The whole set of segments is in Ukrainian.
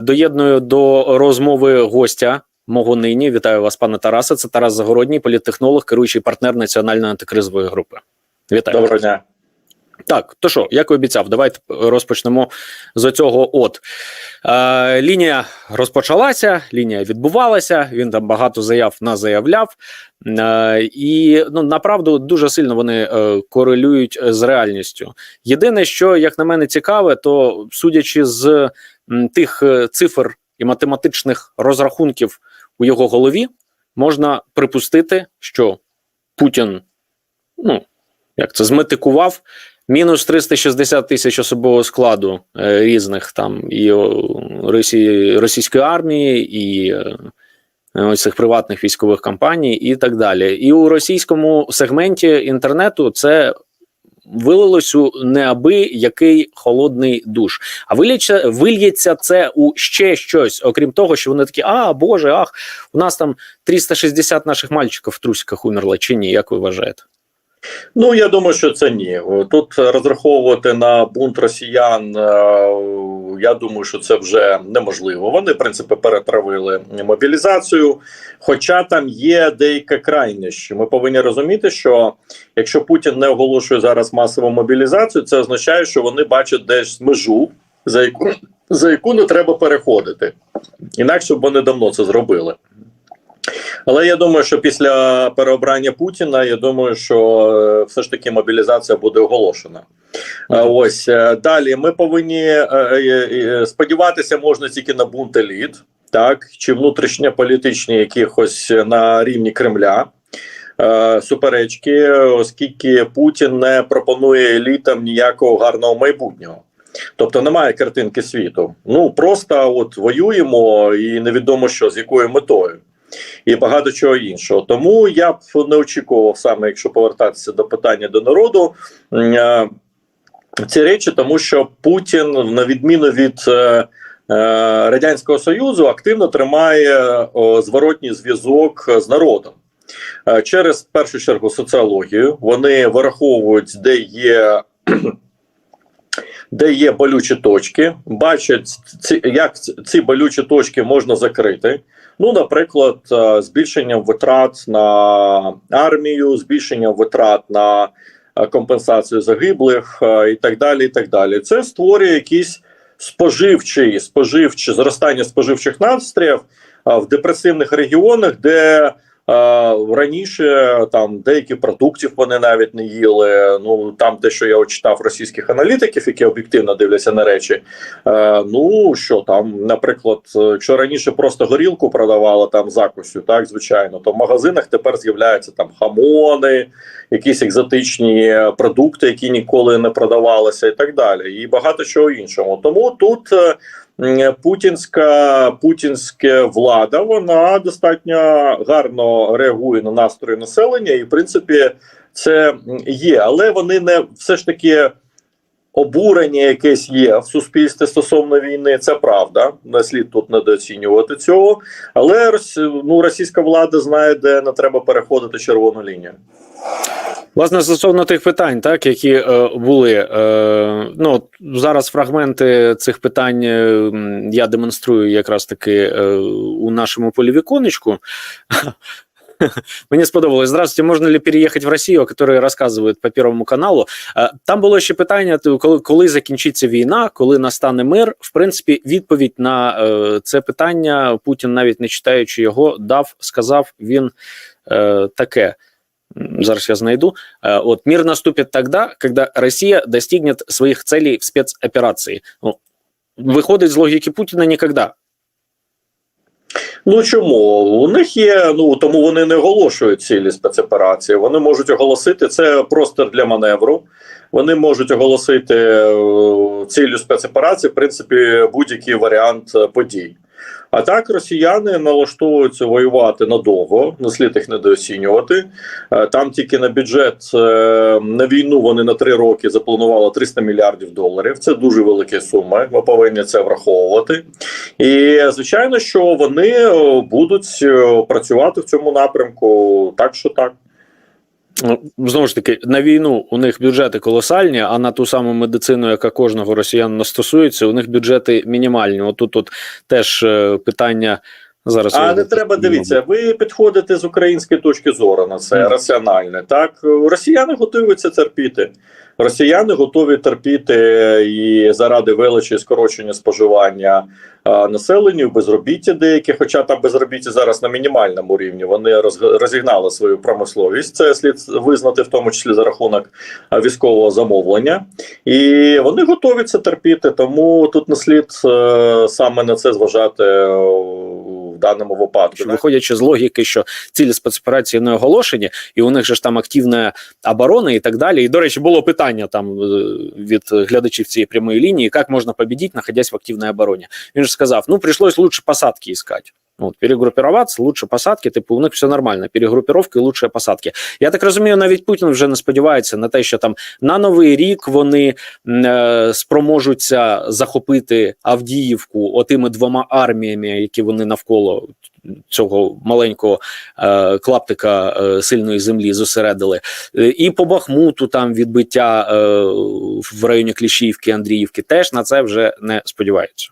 Доєдную до розмови гостя мого нині. Вітаю вас, пане Тарасе. Це Тарас Загородній, політтехнолог, керуючий партнер національної антикризової групи. Вітаю. Доброго дня. Так, то що, як і обіцяв, давайте розпочнемо з цього. От е, лінія розпочалася, лінія відбувалася. Він там багато заяв назаявляв. Е, і ну направду дуже сильно вони е, корелюють з реальністю. Єдине, що як на мене цікаве, то судячи з тих е, цифр і математичних розрахунків у його голові, можна припустити, що Путін, ну як це зметикував. Мінус 360 тисяч особового складу е, різних там і Росії, російської армії, і е, ось цих приватних військових компаній, і так далі. І у російському сегменті інтернету це вилилось у неабиякий холодний душ. А виліче, вильється це у ще щось, окрім того, що вони такі: а Боже, ах, у нас там 360 наших мальчиків в трусиках умерло, чи ні? Як ви вважаєте? Ну я думаю, що це ні. Тут розраховувати на бунт росіян. Я думаю, що це вже неможливо. Вони, в принципі, перетравили мобілізацію. Хоча там є деяка крайність. Ми повинні розуміти, що якщо Путін не оголошує зараз масову мобілізацію, це означає, що вони бачать десь межу, за яку за яку не треба переходити. Інакше б вони давно це зробили. Але я думаю, що після переобрання Путіна я думаю, що е, все ж таки мобілізація буде оголошена. Ось е, далі ми повинні е, сподіватися, можна тільки на бунт еліт, так чи внутрішньополітичні якихось на рівні Кремля. Суперечки, оскільки Путін не пропонує елітам ніякого гарного майбутнього. Тобто немає картинки світу. Ну просто от воюємо і невідомо що з якою метою і багато чого іншого. Тому я б не очікував саме, якщо повертатися до питання до народу. е, Ці речі, тому що Путін, на відміну від е, е, Радянського Союзу, активно тримає о, зворотній зв'язок з народом. Е, Через в першу чергу соціологію вони вираховують, де є де є болючі точки, бачать, ці, як ці болючі точки можна закрити. Ну, наприклад, збільшення витрат на армію, збільшенням витрат на е, компенсацію загиблих е, і так далі. і так далі. Це створює якийсь споживчий, споживчий зростання споживчих настроїв е, в депресивних регіонах, де Е, Раніше там деякі продуктів вони навіть не їли. Ну там те, що я читав російських аналітиків, які об'єктивно дивляться на речі. Е, Ну що там, наприклад, якщо раніше просто горілку продавали там закусю, так звичайно, то в магазинах тепер з'являються там хамони, якісь екзотичні продукти, які ніколи не продавалися, і так далі, і багато чого іншого. Тому тут. Путінська путінська влада вона достатньо гарно реагує на настрої населення, і в принципі це є, але вони не все ж таки обурення якесь є в суспільстві стосовно війни. Це правда. Не слід тут недооцінювати цього. Але ну, російська влада знає, де не треба переходити червону лінію. Власне, стосовно тих питань, так які е, були е, ну зараз фрагменти цих питань е, я демонструю якраз таки е, у нашому полівіконечку. Мені сподобалось. Здравствуйте, можна ли переїхати в Росію, які розказують по Первому каналу. Е, Там було ще питання: коли, коли закінчиться війна, коли настане мир. В принципі, відповідь на е, це питання Путін, навіть не читаючи його, дав, сказав він таке. Зараз я знайду. Э, Вот мир наступит тогда, когда Россия достигнет своих целей в спецоперации. Ну, выходит из логики Путина никогда. Ну чому у них є? Ну тому вони не оголошують цілі спецоперації. Вони можуть оголосити це простір для маневру. Вони можуть оголосити е, цілю спецоперації, в принципі, будь-який варіант е, подій. А так росіяни налаштовуються воювати надовго, не їх недооцінювати. Е, Там тільки на бюджет е, на війну вони на три роки запланували 300 мільярдів доларів. Це дуже великі суми. Ми повинні це враховувати. І звичайно, що вони е, будуть працювати в цьому напрямку. Так що так. Ну, Знову ж таки, на війну у них бюджети колосальні, а на ту саму медицину, яка кожного росіянина стосується, у них бюджети мінімальні. Отут тут теж е, питання зараз. А не треба дивіться. Ви підходите з української точки зору на це mm. раціональне. Так росіяни готуються терпіти. Росіяни готові терпіти і заради величі скорочення споживання а, населенню, безробіття деякі, хоча там безробіття зараз на мінімальному рівні. Вони роз- розігнали свою промисловість. Це слід визнати в тому числі за рахунок військового замовлення, і вони готові це терпіти. Тому тут не слід е, саме на це зважати е, в даному випадку. Що, виходячи з логіки, що цілі спецоперації не оголошені, і у них же ж там активна оборона і так далі. І до речі, було питання там е, від глядачів цієї прямої лінії, як можна победить, находясь в активній обороні. Він ж сказав: ну прийшлось лучше посадки искать. От, перегруппироваться, лучше посадки, типу, у них все нормально. Перегруппировки, лучше посадки. Я так розумію, навіть Путін вже не сподівається на те, що там на новий рік вони е, спроможуться захопити Авдіївку отими двома арміями, які вони навколо цього маленького е, клаптика е, сильної землі зосередили, Е, і по Бахмуту там відбиття е, в районі Кліщівки, Андріївки теж на це вже не сподіваються.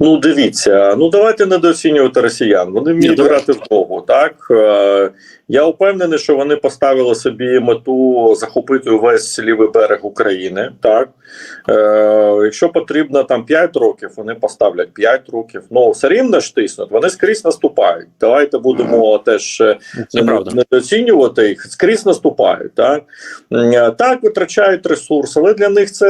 Ну, дивіться, ну давайте недооцінювати росіян. Вони вміють грати в ногу. Так Е, я впевнений, що вони поставили собі мету захопити увесь лівий берег України. Так е, якщо потрібно там 5 років, вони поставлять 5 років. Ну все рівно ж тиснуть. Вони скрізь наступають. Давайте будемо теж е, недооцінювати їх. Скрізь наступають. Так так витрачають ресурс, але для них це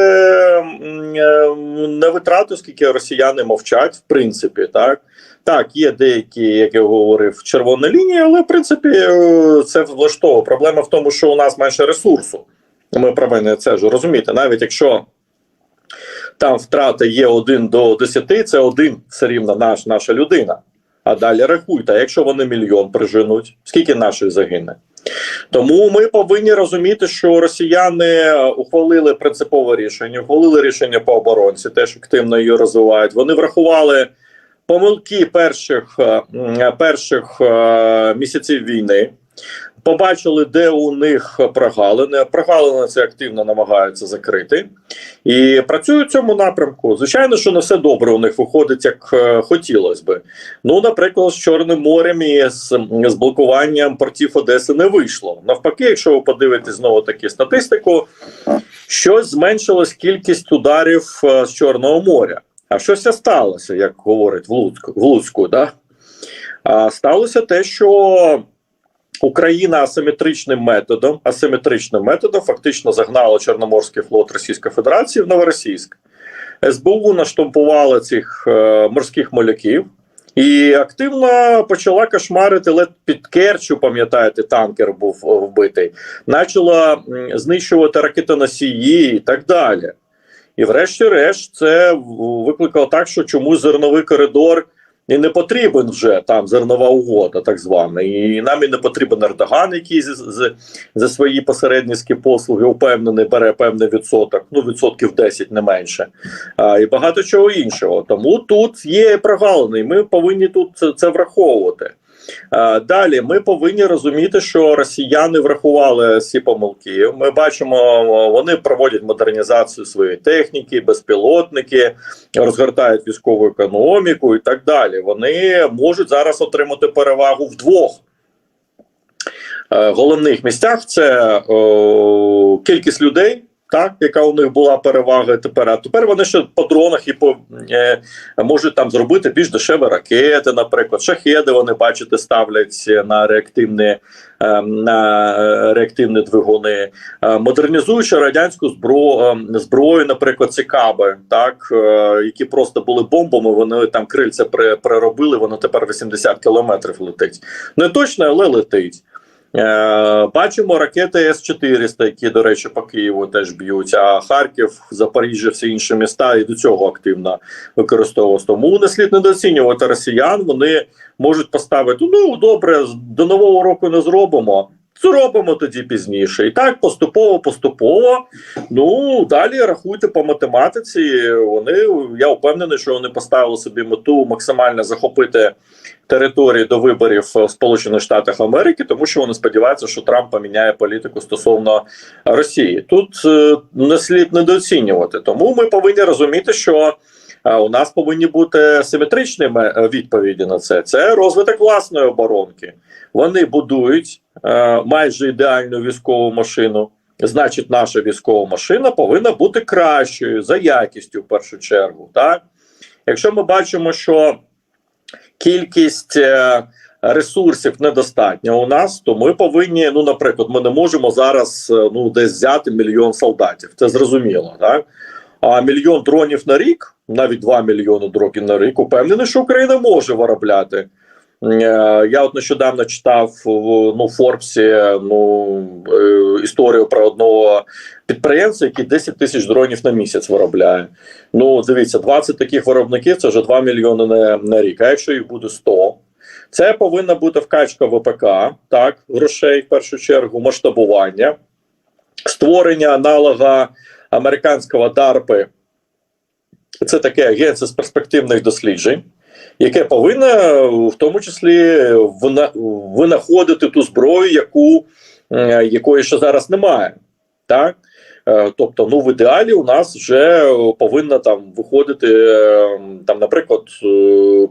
е, не витрати, оскільки росіяни мовчать, в принципі, так. Так, є деякі, як я говорив, червоні лінії, але в принципі е, це влаштовує. Проблема в тому, що у нас менше ресурсу. Ми повинні це ж розуміти. Навіть якщо там втрата є 1 до 10, це один все рівно наш, наша людина. А далі рахуйте, якщо вони мільйон приженуть, скільки наших загине? Тому ми повинні розуміти, що росіяни ухвалили принципове рішення, ухвалили рішення по оборонці, теж активно її розвивають. Вони врахували помилки перших, е, перших е, місяців війни. Побачили, де у них прогалини. Прогалини це активно намагаються закрити і працюють в цьому напрямку. Звичайно, що не все добре у них виходить, як е, хотілося би. Ну, наприклад, з Чорним морем і з, з блокуванням портів Одеси не вийшло. Навпаки, якщо ви подивитесь знову таки статистику, щось зменшилась кількість ударів е, з Чорного моря. А щось сталося, як говорить в Луцьку, в Луцьку да? а, сталося те, що Україна асиметричним методом, асиметричним методом фактично загнала Чорноморський флот Російської Федерації в Новоросійськ. СБУ наштампувала цих е, морських маляків і активно почала кошмарити лед під Керчу, пам'ятаєте, танкер був е, вбитий, почала знищувати ракетоносії і так далі. І врешті-решт, це викликало так, що чомусь зерновий коридор і не потрібен вже там зернова угода, так звана. І нам і не потрібен Ердоган, який за свої посередницькі послуги упевнений бере певний відсоток, ну відсотків 10 не менше, а, і багато чого іншого. Тому тут є прогалини, і ми повинні тут це, це враховувати. А, Далі ми повинні розуміти, що росіяни врахували всі помилки. Ми бачимо, вони проводять модернізацію своєї техніки, безпілотники, розгортають військову економіку і так далі. Вони можуть зараз отримати перевагу в двох е, головних місцях: це о, кількість людей. Так, яка у них була перевага тепер. А тепер вони ще по дронах і по е, можуть там зробити більш дешеві ракети, наприклад, шахеди. Вони бачите, ставлять на реактивні е, на реактивні двигуни, Е, модернізуючи радянську зброю, зброю, наприклад, цикаби, так е, які просто були бомбами. Вони там крильця при- переробили. Воно тепер 80 кілометрів летить. Не точно, але летить. Е, Бачимо ракети С-400, які, до речі, по Києву теж б'ють. А Харків, Запоріжжя, всі інші міста і до цього активно використовувалися. Тому не слід недооцінювати росіян. Вони можуть поставити ну добре, до нового року не зробимо. Зробимо тоді пізніше. І так поступово, поступово. Ну далі рахуйте по математиці. Вони я впевнений, що вони поставили собі мету максимально захопити території до виборів в Сполучених Штатах Америки, тому що вони сподіваються, що Трамп поміняє політику стосовно Росії. Тут е, не слід недооцінювати. Тому ми повинні розуміти, що. е, У нас повинні бути симетричні ме- відповіді на це. Це розвиток власної оборонки. Вони будують е, майже ідеальну військову машину. Значить, наша військова машина повинна бути кращою за якістю в першу чергу. Так? Якщо ми бачимо, що кількість е, ресурсів недостатня у нас, то ми повинні, ну, наприклад, ми не можемо зараз е, ну, десь взяти мільйон солдатів. Це зрозуміло, так? А мільйон дронів на рік, навіть 2 мільйони дронів на рік, упевнений, що Україна може виробляти. Е, Я от нещодавно читав в ну, Форбсі ну, е, історію про одного підприємця, який 10 тисяч дронів на місяць виробляє. Ну, дивіться, 20 таких виробників це вже 2 мільйони на, на рік. А якщо їх буде 100, це повинна бути вкачка ВПК, так, грошей в першу чергу, масштабування, створення аналога американського DARPA. Це таке агентство з перспективних досліджень, яке повинно в тому числі винаходити ту зброю, яку, е, якої ще зараз немає. Так? Е, Тобто, ну в ідеалі у нас вже повинна там виходити, е, там, наприклад, е,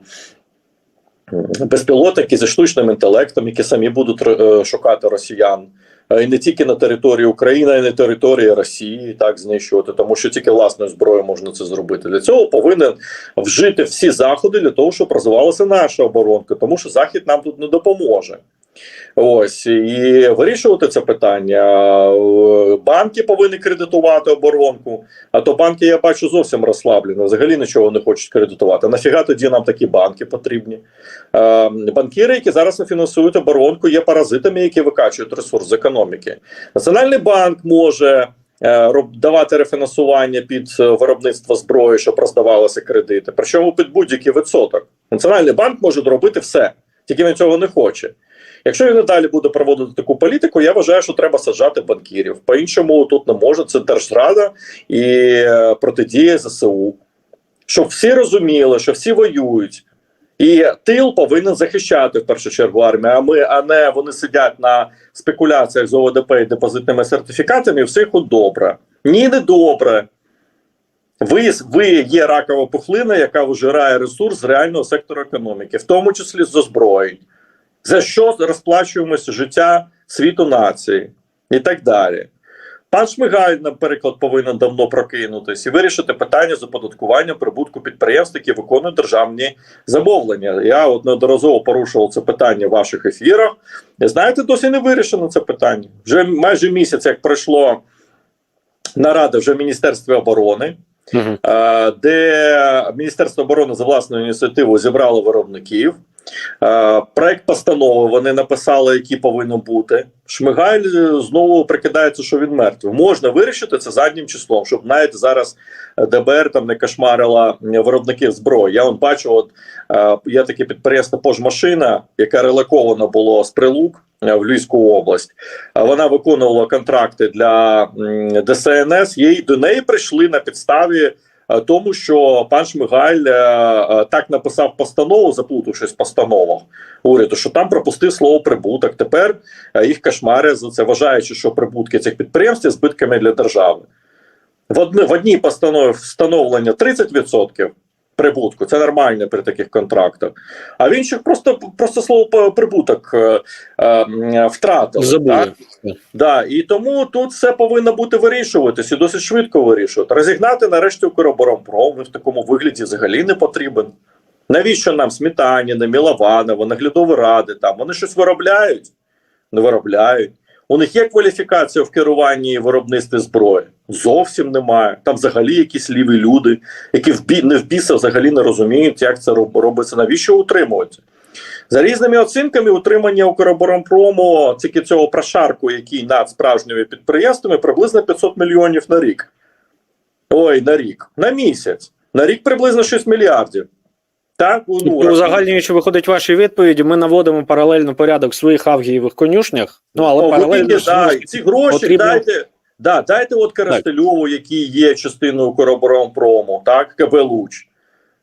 безпілотники зі штучним інтелектом, які самі будуть е, шукати росіян. Е, І не тільки на території України, й на території Росії так знищувати, тому що тільки власною зброєю можна це зробити. Для цього повинен вжити всі заходи для того, щоб розвивалася наша оборонка, тому що захід нам тут не допоможе. Ось і вирішувати це питання. Банки повинні кредитувати оборонку. А то банки я бачу зовсім розслаблені. Взагалі нічого не хочуть кредитувати. Нафіга тоді нам такі банки потрібні? Е, банкіри, які зараз фінансують оборонку, є паразитами, які викачують ресурс з економіки. Національний банк може. е, Давати рефінансування під е, виробництво зброї, щоб роздавалися кредити. Причому під будь-який відсоток. Національний банк може робити все, тільки він цього не хоче. Якщо він і далі буде проводити таку політику, я вважаю, що треба саджати банкірів. По-іншому тут не може. Це держрада і е, протидія ЗСУ. Щоб всі розуміли, що всі воюють. І тил повинен захищати в першу чергу армію. А ми, а не вони сидять на спекуляціях з ОВДП і депозитними сертифікатами. і Все їх добре. Ні, не добре. Ви, ви є ракова пухлина, яка вижирає ресурс з реального сектору економіки, в тому числі з озброєнь. За що розплачуємося життя світу нації і так далі. Пан Шмигаль, наприклад, повинен давно прокинутися і вирішити питання з оподаткування прибутку підприємств, які виконують державні замовлення. Я от неодноразово порушував це питання в ваших ефірах. І знаєте, досі не вирішено це питання. Вже майже місяць, як пройшло нарада вже в Міністерстві оборони. Угу. Де Міністерство оборони за власною ініціативою зібрало виробників. Е, Проект постанови вони написали, які повинно бути. Шмигаль е, знову прикидається, що він мертвий. Можна вирішити це заднім числом, щоб навіть зараз ДБР там не кошмарила виробників зброї. Я от бачу, от е, є таке підприємство Пожмашина, яке релоковано було з прилук е, в Львівську область. Вона виконувала контракти для ДСНС. Їй до неї прийшли на підставі е, тому, що пан Шмигаль е, е, так написав постанову, заплутавшись в постановах уряду, що там пропустив слово прибуток. Тепер е, їх кошмари за це, вважаючи, що прибутки цих підприємств є збитками для держави. В одній постанові встановлення 30% прибутку, це нормально при таких контрактах. А в інших просто, просто слово прибуток е, е, втратили. так? Да, і тому тут все повинно бути вирішуватись і досить швидко вирішувати. Розігнати нарешті Укроборонпром він в такому вигляді взагалі не потрібен. Навіщо нам Сметаніна, Мілованова, наглядові ради там? Вони щось виробляють? Не виробляють. У них є кваліфікація в керуванні і виробництві зброї? Зовсім немає. Там взагалі якісь ліві люди, які в бі... не в біса взагалі не розуміють, як це робиться, навіщо утримуються. За різними оцінками, утримання Укроборонпрому, тільки цього прошарку, який над справжніми підприємствами, приблизно 500 мільйонів на рік. Ой, на рік. На місяць. На рік приблизно 6 мільярдів. Так, ну, Ну, узагальнюючи виходить ваші відповіді, ми наводимо паралельно порядок в своїх авгієвих конюшнях. Ну але О, паралельно ви ж, да, ну, ці гроші потрібно- дайте. Да, дайте от Коростельову, який є частиною Короборонпрому, так, КБ Луч.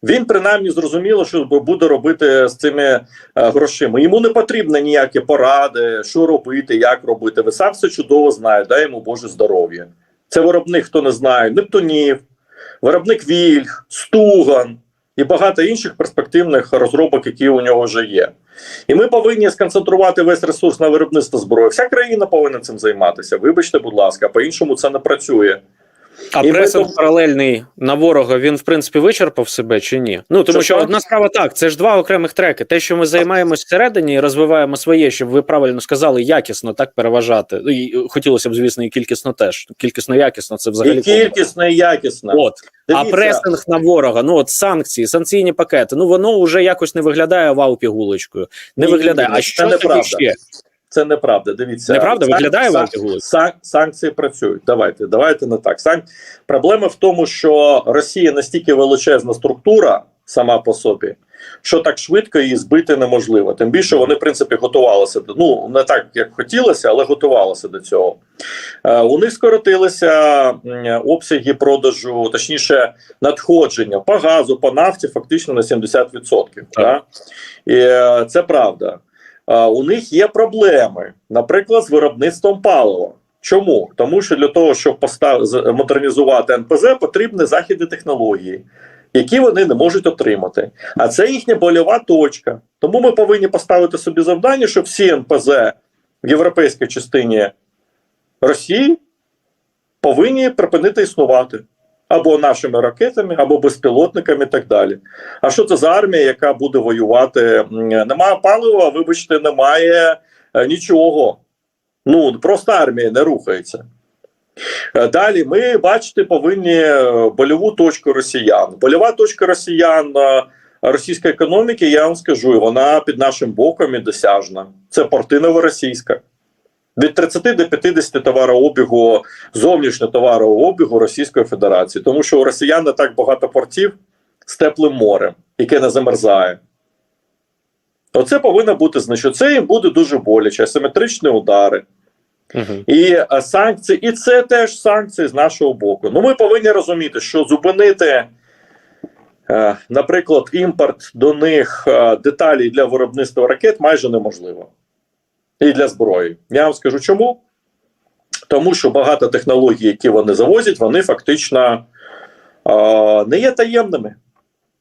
Він принаймні зрозуміло, що буде робити з цими е, грошима. Йому не потрібно ніякі поради, що робити, як робити. Ви сам все чудово знаєте, дай йому Боже здоров'я. Це виробник, хто не знає, Нептунів, виробник Вільг, Стуган і багато інших перспективних розробок, які у нього вже є. І ми повинні сконцентрувати весь ресурс на виробництво зброї. Вся країна повинна цим займатися. Вибачте, будь ласка, по-іншому це не працює. А І пресинг тому- паралельний на ворога він в принципі вичерпав себе чи ні? Ну тому Що що одна справа так, це ж два окремих треки. Те, що ми займаємось всередині і розвиваємо своє, щоб ви правильно сказали, якісно так переважати. Ну і хотілося б, звісно, і кількісно теж. Кількісно, якісно це взагалі І кількісно, і якісно. От. А Дивіться, пресинг на ворога, ну от санкції, санкційні пакети, ну воно вже якось не виглядає вау пігулочкою. Не Ні, виглядає. ні, ні, а що неправда. ще? Це неправда. Дивіться, Неправда? Виглядає сан- вам пігулочкою? сан- санкції працюють. Давайте, давайте не так. Сан... Проблема в тому, що Росія настільки величезна структура сама по собі, що так швидко її збити неможливо. Тим більше вони, в принципі, готувалися до ну не так, як хотілося, але готувалися до цього. Е, у них скоротилися обсяги продажу, точніше, надходження по газу, по нафті, фактично на 70%. Да? І е, це правда. У них є проблеми, наприклад, з виробництвом палива. Чому? Тому що для того, щоб постав... модернізувати НПЗ, потрібні західні технології, які вони не можуть отримати. А це їхня больова точка. Тому ми повинні поставити собі завдання, щоб всі НПЗ в європейській частині Росії повинні припинити існувати. Або нашими ракетами, або безпілотниками, і так далі. А що це за армія, яка буде воювати? Немає палива, вибачте, немає е, нічого. Ну просто армія не рухається. Е, Далі ми бачите, повинні е, больову точку росіян. Больова точка росіян російської економіки, я вам скажу, вона під нашим боком і досяжна. Це порти новоросійська. Від 30 до 50 товарообігу, зовнішнього товарообігу Російської Федерації, тому що у росіян не так багато портів з теплим морем, яке не замерзає. Оце повинно бути знищено. Це їм буде дуже боляче, асиметричні удари. Угу. І е, санкції, і це теж санкції з нашого боку. Ну, ми повинні розуміти, що зупинити, е, наприклад, імпорт до них е, деталей для виробництва ракет майже неможливо. І для зброї. Я вам скажу чому. Тому що багато технологій, які вони завозять, вони фактично е, не є таємними.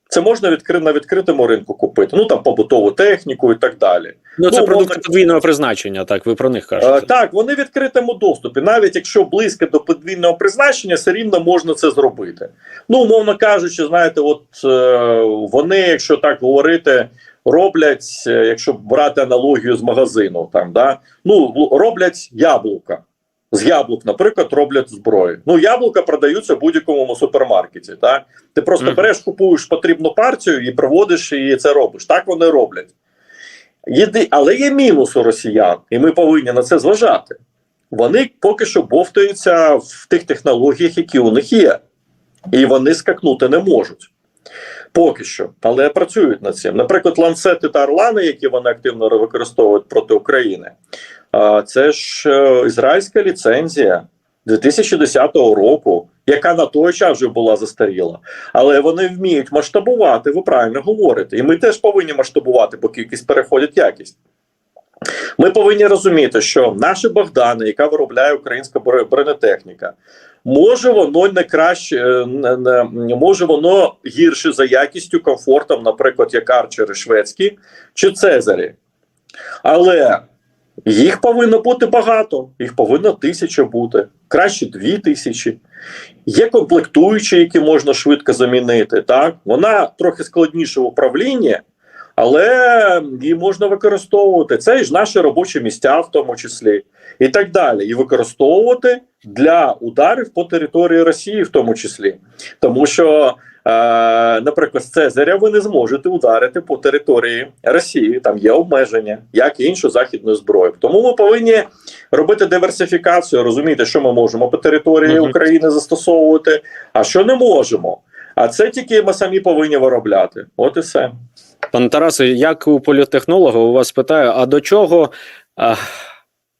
Це можна відкри... на відкритому ринку купити. Ну там побутову техніку і так далі. Ну це Ну, продукти мовно- подвійного призначення. Так, ви про них Е, кажете. Так, вони в відкритому доступі. Навіть якщо близько до подвійного призначення, все рівно можна це зробити. Ну, умовно кажучи, знаєте, от е, вони, якщо так говорити, роблять, е, якщо брати аналогію з магазину, там да ну роблять яблука. З яблук, наприклад, роблять зброю. Ну, яблука продаються в будь-якому супермаркеті. Так? Ти просто береш, купуєш потрібну партію і приводиш і це робиш. Так вони роблять. Єди... Але є мінус у росіян, і ми повинні на це зважати. Вони поки що бовтаються в тих технологіях, які у них є, і вони скакнути не можуть. Поки що, але працюють над цим. Наприклад, ланцети та орлани, які вони активно використовують проти України, це ж е, ізраїльська ліцензія 2010 року, яка на той час вже була застаріла. Але вони вміють масштабувати, ви правильно говорите. І ми теж повинні масштабувати, бо кількість переходить якість. Ми повинні розуміти, що наші Богдани, яка виробляє українська бронетехніка, може воно не краще, е, не, не, може воно гірше за якістю, комфортом, наприклад, як арчери шведські чи Цезарі. Але їх повинно бути багато, їх повинно тисяча бути, краще дві тисячі. Є комплектуючі, які можна швидко замінити. Так? Вона трохи складніша в управлінні, але її можна використовувати. Це ж наші робочі місця, в тому числі, і так далі. І використовувати для ударів по території Росії, в тому числі. Тому що, е, наприклад, з Цезаря ви не зможете ударити по території Росії. Там є обмеження, як і іншу західну зброю. Тому ми повинні робити диверсифікацію, розуміти, що ми можемо по території. України застосовувати, а що не можемо. А це тільки ми самі повинні виробляти. От і все. Пане Тарасе, як у політтехнолога, у вас питаю: а до чого а,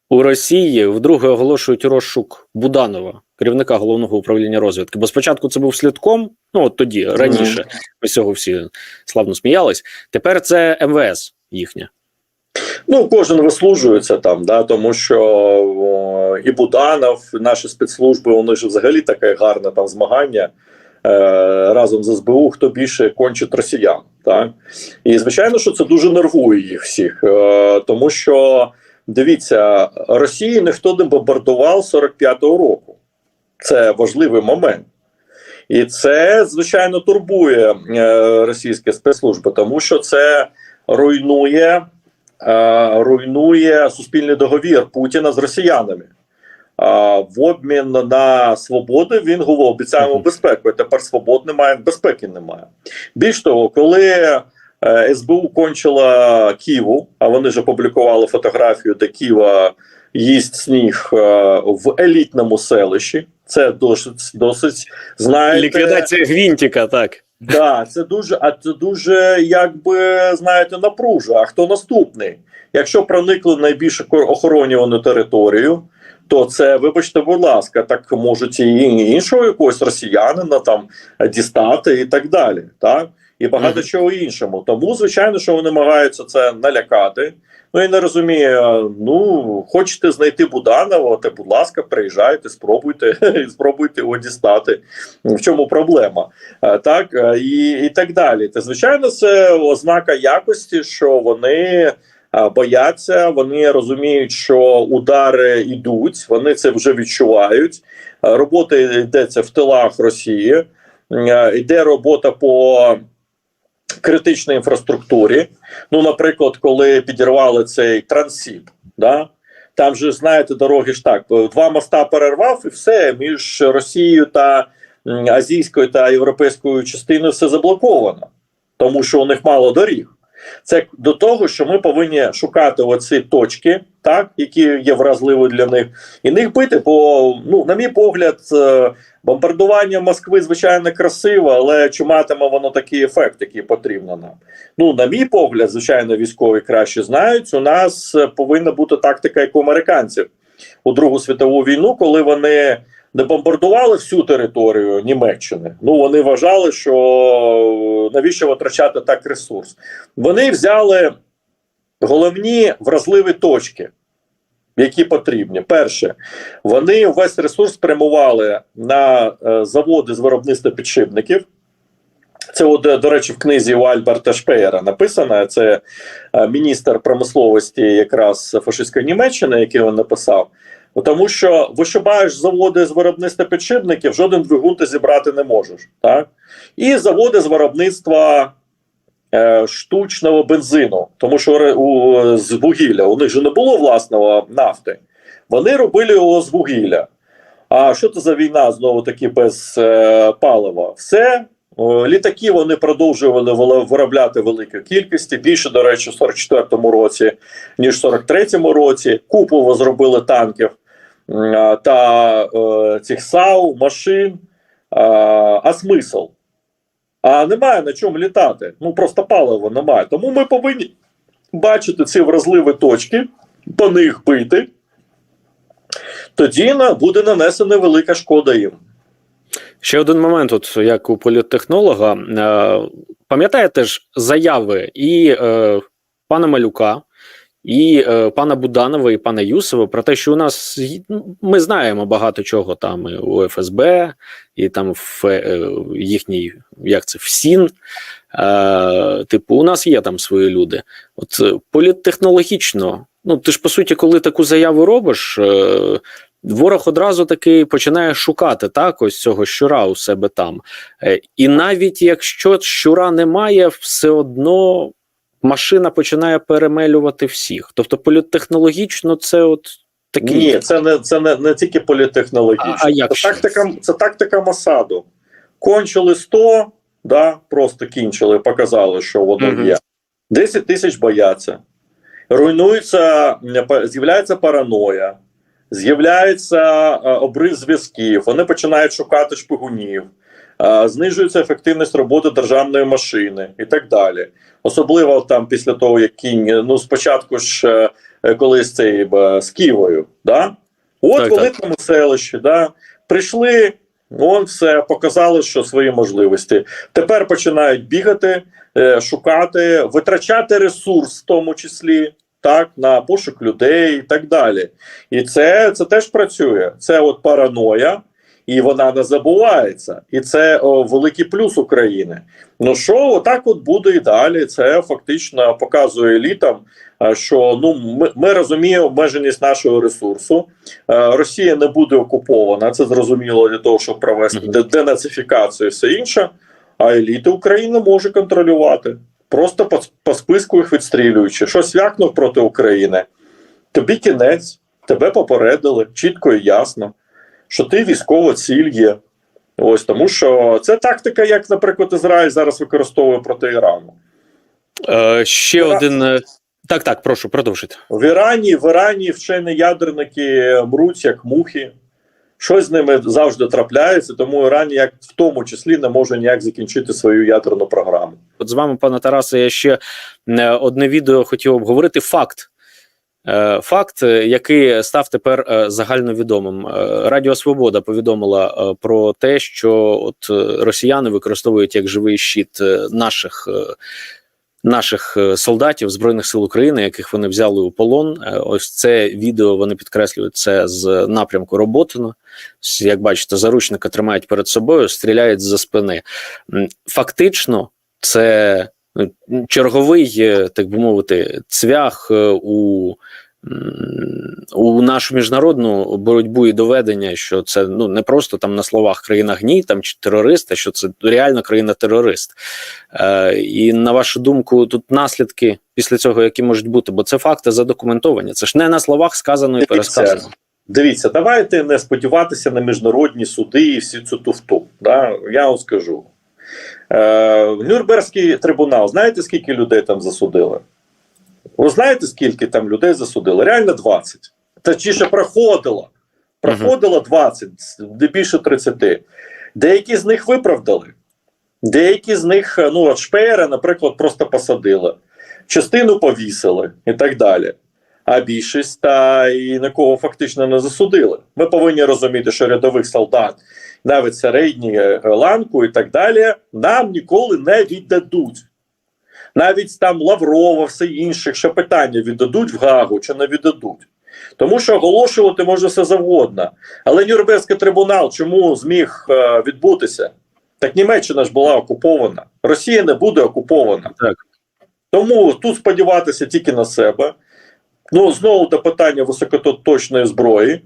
у Росії вдруге оголошують розшук Буданова, керівника головного управління розвідки? Бо спочатку це був слідком, ну от тоді, раніше, ми з цього всі славно сміялись. Тепер це МВС їхня. Ну, кожен вислужується там, да, тому що о, і Буданов, наші спецслужби, вони ж взагалі таке гарне там змагання е, разом з СБУ, хто більше кончить росіян. Так? І звичайно, що це дуже нервує їх всіх, е, тому що дивіться, Росію ніхто не бомбардував 45-го року. Це важливий момент. І це, звичайно, турбує е, російські спецслужби, тому що це руйнує е, руйнує суспільний договір Путіна з росіянами. В обмін на свободу він говорив, обіцяємо безпеку. Тепер свобод немає, безпеки немає. Більш того, коли СБУ кончила Києву, а вони ж опублікували фотографію, де Києва їсть сніг е, в елітному селищі. Це досить досить знаєте, Ліквідація гвинтика, так. Да, це дуже, а це дуже, якби знаєте, напружує. А хто наступний? Якщо проникли в найбільш охоронювану територію, то це, вибачте, будь ласка, так можуть і іншого якогось росіянина там дістати і так далі. Так? І багато чого іншому. Тому, звичайно, що вони намагаються це налякати. Ну і не розумію. Ну, хочете знайти Буданова, то, будь ласка, приїжджайте, спробуйте, спробуйте його дістати. В чому проблема? Е, так е, і, і так далі. Та звичайно, це ознака якості, що вони е, бояться, вони розуміють, що удари йдуть, вони це вже відчувають. Робота йдеться в тилах Росії, йде робота по критичній інфраструктурі. Ну, наприклад, коли підірвали цей трансіп, да. Там же знаєте, дороги ж так: два моста перервав, і все між Росією та азійською та європейською частиною все заблоковано, тому що у них мало доріг. Це до того, що ми повинні шукати оці точки, так які є вразливі для них, і них бити. Бо, ну, на мій погляд, е, бомбардування Москви звичайно красиво, але чи матиме воно такий ефект, який потрібно нам? Ну, на мій погляд, звичайно, військові краще знають. У нас е, повинна бути тактика, як у американців у Другу світову війну, коли вони не бомбардували всю територію Німеччини. Ну вони вважали, що е, навіщо витрачати так ресурс. Вони взяли головні вразливі точки. Які потрібні, перше, вони весь ресурс спрямували на е, заводи з виробництва підшипників. Це, е, до речі, в книзі у Альберта Шпеєра написано. Це е, міністр промисловості якраз фашистської Німеччини, який він написав. Тому що вишибаєш заводи з виробництва підшипників, жоден двигун ти зібрати не можеш. Так? І заводи з виробництва штучного бензину, тому що у, з вугілля у них же не було власного нафти. Вони робили його з вугілля. А що це за війна знову таки без е, палива? Все. Літаки вони продовжували виробляти великі кількості, більше, до речі, в 44-му році, ніж в 43-му році. Купу зробили танків та е, цих САУ, машин. А, а смисл? А немає на чому літати. Ну просто палива немає. Тому ми повинні бачити ці вразливі точки, по них бити. Тоді буде нанесена велика шкода їм. Ще один момент, от як у політтехнолога, е, пам'ятаєте ж заяви і е, пана Малюка, і е, пана Буданова, і пана Юсова про те, що у нас ну, ми знаємо багато чого там і у ФСБ, і там в е, їхній, як це, ФСІН. Е, типу, у нас є там свої люди. От е, політтехнологічно, ну ти ж по суті, коли таку заяву робиш. Е, Ворог одразу таки починає шукати так, ось цього щура у себе там. Е, І навіть якщо щура немає, все одно машина починає перемелювати всіх. Тобто, політтехнологічно це от такий. Ні, це не це не, не тільки політехнологічно. А- а як це тактика, це тактика Масаду. Кончили 100, да, просто кінчили, показали, що воно Мгм. є. 10 тисяч бояться. Руйнується, з'являється параноя, з'являється е, обрив зв'язків, вони починають шукати шпигунів. Знижується ефективність роботи державної машини і так далі. Особливо там після того, як кінь, ну спочатку ж е, е, колись цей е, з Києвою, да? От Так, в так. селищі, да? прийшли, он все показали, що свої можливості. Тепер починають бігати, е, шукати, витрачати ресурс, в тому числі. Так, на пошук людей і так далі. І це, це теж працює. Це от параноя, і вона не забувається. І це о, великий плюс України. Ну що, отак от буде і далі. Це фактично показує елітам, е, що ну ми, ми розуміємо обмеженість нашого ресурсу. Е, Росія не буде окупована. Це зрозуміло для того, щоб провести денацифікацію і все інше. А еліти України може контролювати. Просто по, по списку їх відстрілюючи. Щось вякнув проти України. Тобі кінець, тебе попередили чітко і ясно, що ти військова ціль є. Ось тому, що це тактика, як, наприклад, Ізраїль зараз використовує проти Ірану. Е, ще Ра- один. е, Так, так, прошу, продовжуйте. В Ірані, в Ірані вчені ядерники мруть як мухи. Щось з ними завжди трапляється, тому Іран, як в тому числі, не може ніяк закінчити свою ядерну програму. От з вами, пане Тарасе, я ще е, одне відео хотів обговорити. Факт. Е, Факт, е, який став тепер е, загальновідомим. Радіо Свобода повідомила про те, що от росіяни використовують як живий щит наших. Наших солдатів збройних сил України, яких вони взяли у полон, ось це відео вони підкреслюють це з напрямку Роботино. Як бачите, заручника тримають перед собою, стріляють за спини. Фактично, це черговий, е, так би мовити, цвях е, у, у нашу міжнародну боротьбу і доведення, що це ну не просто там на словах країна гній там чи терорист, а що це реально країна-терорист. Е, і на вашу думку, тут наслідки після цього, які можуть бути, бо це факти задокументовані. Це ж не на словах сказано і пересказано. Дивіться, давайте не сподіватися на міжнародні суди і всі цю туфту. Да? Я вам скажу. Е, Нюрнберзький трибунал, знаєте, скільки людей там засудили? Ви знаєте, скільки там людей засудили? Реально 20. Точніше, проходило. Проходило 20, де більше 30. Деякі з них виправдали. Деякі з них, ну, от Шпеєра, наприклад, просто посадили, частину повісили і так далі. А більшість та і нікого фактично не засудили. Ми повинні розуміти, що рядових солдат, навіть середні е, ланку і так далі, нам ніколи не віддадуть. Навіть там Лаврова, все інших, що питання віддадуть в Гагу чи не віддадуть. Тому що оголошувати може все завгодно. Але Нюрнберзький трибунал чому зміг е, відбутися? Так Німеччина ж була окупована. Росія не буде окупована. Так. Тому тут сподіватися тільки на себе. Ну, знову до питання високоточної зброї.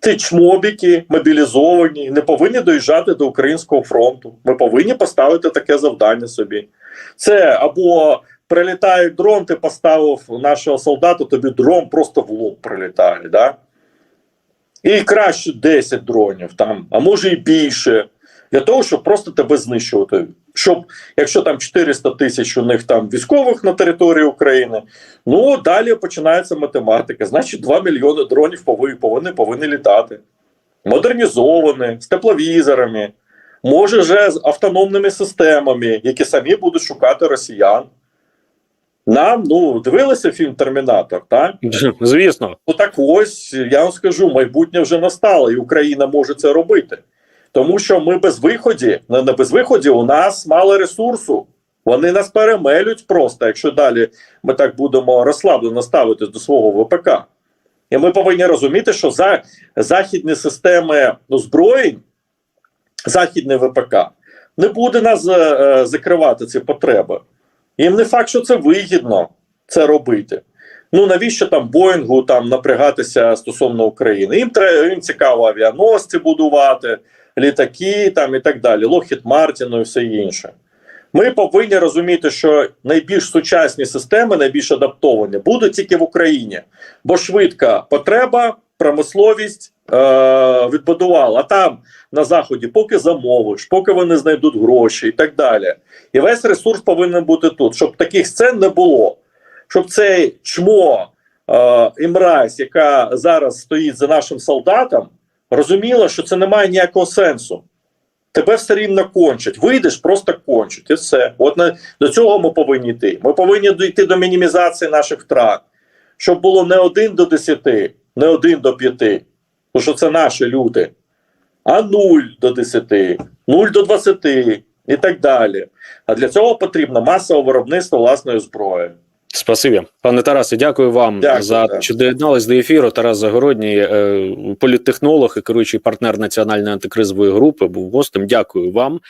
Ці чмобіки мобілізовані, не повинні доїжджати до українського фронту. Ми повинні поставити таке завдання собі. Це або прилітає дрон, ти поставив нашого солдата, тобі дрон просто в лоб прилітає. Да? І краще 10 дронів, там, а може і більше, для того, щоб просто тебе знищувати. Щоб, якщо там 400 тисяч у них там військових на території України, ну далі починається математика. Значить, 2 мільйони дронів повинні, повинні, повинні літати. Модернізовані, з тепловізорами, може вже з автономними системами, які самі будуть шукати росіян. Нам ну дивилися фільм Термінатор, так? Звісно, Ну так ось я вам скажу, майбутнє вже настало, і Україна може це робити. Тому що ми без виході, на безвиході, у нас мало ресурсу. Вони нас перемелють просто, якщо далі ми так будемо розслаблено ставитись до свого ВПК. І ми повинні розуміти, що за західні системи озброєнь, західне ВПК, не буде нас е, е, закривати ці потреби. Їм не факт, що це вигідно це робити. Ну навіщо там Боїнгу там напрягатися стосовно України? Їм треба їм цікаво авіаносці будувати, літаки там і так далі, Лохід Мартіну і все інше. Ми повинні розуміти, що найбільш сучасні системи, найбільш адаптовані, будуть тільки в Україні, бо швидка потреба, промисловість е- відбудувала. А там на заході, поки замовиш, поки вони знайдуть гроші і так далі. І весь ресурс повинен бути тут, щоб таких сцен не було. Щоб цей чмо е, і мразь, яка зараз стоїть за нашим солдатом, розуміла, що це не має ніякого сенсу. тебе все рівно кончать. Вийдеш, просто кончать. І все. От на, до цього ми повинні йти. Ми повинні дійти до мінімізації наших втрат, щоб було не один до 10, не один до 5, тому що це наші люди, а 0 до 10, 0 до 20 і так далі. А для цього потрібно масове виробництво власної зброї. Спасибі, пане Тарасе, дякую вам Дякую, за те, що доєднались до ефіру. Тарас Загородній, е, політтехнолог і керуючий партнер національної антикризової групи, був гостем. Дякую вам.